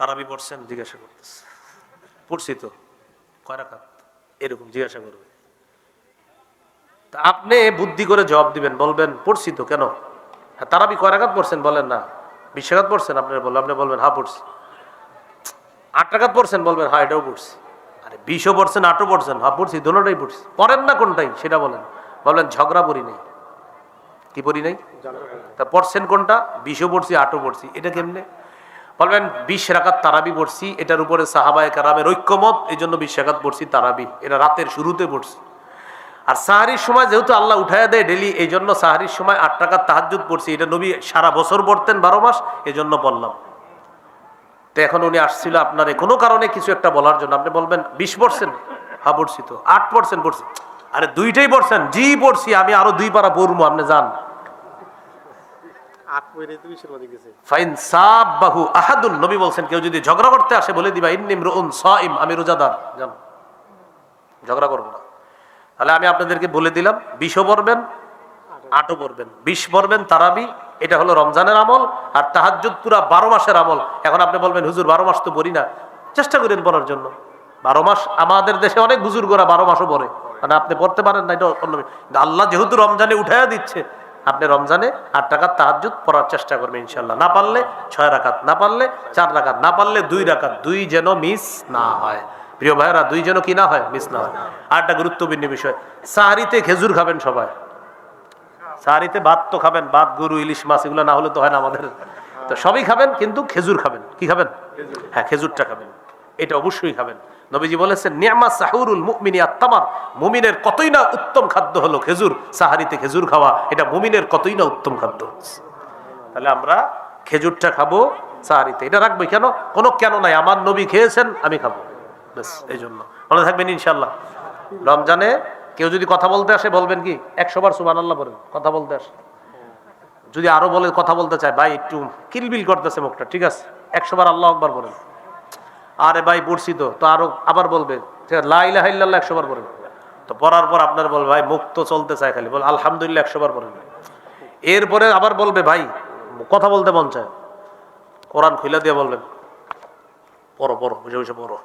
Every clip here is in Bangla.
তারাবি পড়ছেন জিজ্ঞাসা করতেছে। পড়ছি তো কয় রাকাত? এরকম জিজ্ঞাসা করবে। তা আপনি বুদ্ধি করে জবাব দিবেন বলবেন পড়ছি তো কেন? হ্যাঁ তারাবি কয় রাকাত পড়ছেন? বলেন না। বিশ রাকাত পড়ছেন? আপনি বলবেন আপনি বলবেন হ্যাঁ পড়ছি। আট টাকাত পড়ছেন? বলবেন হ্যাঁ এটাও পড়ছি। আরে বিশও পড়ছেন আটও পড়ছেন? হ্যাঁ পড়ছি দোনোটাই পড়ছি। পড়েন না কোনটাই? সেটা বলেন। বলবেন ঝগড়া পড়ি নেই। কি পড়ি নাই? তা পড়ছেন কোনটা? বিশও পড়ছি আটও পড়ছি। এটা কেমনে? বলবেন, বিশ রাকাত তারাবি পড়ছি, এটার উপরে সাহাবায় কারামের ঐক্যমত এই জন্য বিশ রাকাত পড়ছি তারাবি। এটা রাতের শুরুতে পড়ছি। আর সাহারির সময় যেহেতু আল্লাহ উঠায় দেয় ডেলি এই জন্য সাহারির সময় আট টাকার তাহাজুদ পড়ছি। এটা নবী সারা বছর পড়তেন বারো মাস এই জন্য বললাম। তো এখন উনি আসছিল আপনার কোনো কারণে কিছু একটা বলার জন্য। আপনি বলবেন, বিশ পড়ছেন? হ্যাঁ পড়ছি তো। আট পড়ছেন, পড়ছি। আরে দুইটাই পড়ছেন? জি, পড়ছি। আমি আরও দুই পারা পড়ব, আপনি যান। কেউ যদি ঝগড়া করতে আসে, বলে দিবা ইন্নিম রুন সাইম, আমি রোজাদার। জান? ঝগড়া করব না। তাহলে আমি আপনাদেরকে বলে দিলাম বিশও পড়বেন, আটও পড়বেন। বিশ পড়বেন তারাবি, এটা হলো রমজানের আমল, আর তাহাজ্জুদ পুরা বারো মাসের আমল। এখন আপনি বলবেন, হুজুর, বারো মাস তো পড়ি না। চেষ্টা করেন পড়ার জন্য। বারো মাস, আমাদের দেশে অনেক বুজুর্গরা বারো মাসও পড়ে। মানে আপনি পড়তে পারেন না, এটা অন্য। আল্লাহ যেহেতু রমজানে উঠাইয়া দিচ্ছে আপনি রমজানে আট টাকার তাহাজুদ পড়ার চেষ্টা করবেন ইনশাল্লাহ না পারলে ছয় রাকাত না পারলে চার রাকাত না পারলে দুই রাকাত দুই যেন মিস না হয়। প্রিয় ভাইয়েরা দুই যেন কি না হয় মিস না হয়। আর একটা গুরুত্বপূর্ণ বিষয় সাহারিতে খেজুর খাবেন সবাই। সাহারিতে ভাত তো খাবেন ভাত গরু ইলিশ মাছ এগুলো না হলে তো হয় না আমাদের। তো সবই খাবেন কিন্তু খেজুর খাবেন। কি খাবেন? হ্যাঁ খেজুরটা খাবেন। এটা অবশ্যই খাবেন। নবীজি বলেছেন, নিয়ামা সাহুরুল মুমিনী আত্মামার মুমিনের কতই না উত্তম খাদ্য হলো খেজুর, সাহারিতে খেজুর খাওয়া, এটা মুমিনের কতই না উত্তম খাদ্য তাহলে আমরা খেজুরটা খাব, সাহারিতে। এটা রাখব, কেন? কোনো কেন নাই, আমার নবী খেয়েছেন, আমি খাব। ব্যাস এই জন্য মনে থাকবেন ইনশাল্লাহ রমজানে কেউ যদি কথা বলতে আসে, বলবেন কি? একশোবার সুবান আল্লাহ বলেন, কথা বলতে আসে। যদি আরও বলে, কথা বলতে চায়, ভাই, একটু কিলবিল করতেছে মুখটা, ঠিক আছে? একশোবার আল্লাহ একবার বলেন। আরে ভাই পড়ছি তো তো আরও আবার বলবে লাইলা হাইল্লাহ একশো বার বলেন তো পড়ার পর আপনার বলবে, ভাই, মুখ তো চলতে চায় খালি। বল, আলহামদুলিল্লাহ, একশো বার বলেন এরপরে আবার বলবে, ভাই, কথা বলতে মন চায়। কোরআন খুলে দিয়ে বলবেন পড়ো পড়ো বুঝে বুঝে পড়ো।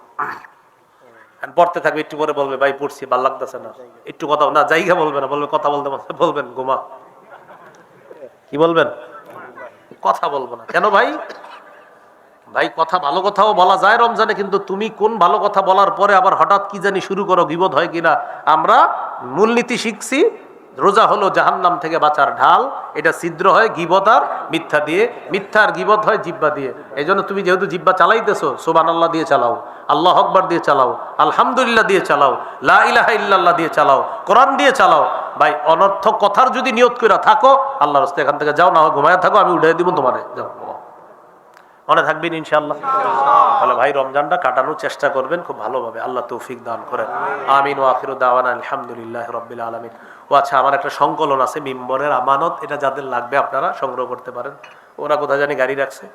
পড়তে থাকবে, একটু পরে বলবে, ভাই, পড়ছি, ভালো লাগতেছে না। একটু কথা না, জায়গা বলবে না, বলবে, কথা বলতে বলবেন, ঘুমা। কি বলবেন? কথা বলব না। কেন ভাই? ভাই, কথা ভালো কথাও বলা যায় রমজানে, কিন্তু তুমি কোন ভালো কথা বলার পরে আবার হঠাৎ কি জানি শুরু করো বিপদ হয় কিনা? আমরা মূলনীতি শিখছি, রোজা হলো জাহান্নাম থেকে বাঁচার ঢাল, এটা ছিদ্র হয় গিবত আর মিথ্যা দিয়ে, মিথ্যা আর গিবত হয় জিব্বা দিয়ে। এই জন্য তুমি যেহেতু জিব্বা চালাইতেছো সোবান আল্লাহ দিয়ে চালাও, আল্লাহ আকবার দিয়ে চালাও, আলহামদুলিল্লাহ দিয়ে চালাও, লা ইলাহা ইল্লাল্লাহ দিয়ে চালাও, কোরআন দিয়ে চালাও। ভাই, অনর্থক কথার যদি নিয়ত করে থাকো আল্লাহ রাস্তায় এখান থেকে যাও, না হয় ঘুমায় থাকো, আমি উঠে দিব তোমারে। যাও মনে থাকবেন ইনশাল্লাহ তাহলে ভাই, রমজানটা কাটানোর চেষ্টা করবেন, খুব ভালোভাবে। আল্লাহ তৌফিক দান করেন। আমিন ও আখির দাওয়ান আলহামদুলিল্লাহ রবিল আলমিন। ও আচ্ছা আমার একটা সংকলন আছে, মিম্বরের আমানত। এটা যাদের লাগবে আপনারা সংগ্রহ করতে পারেন। ওরা কোথায় জানি গাড়ি রাখছে।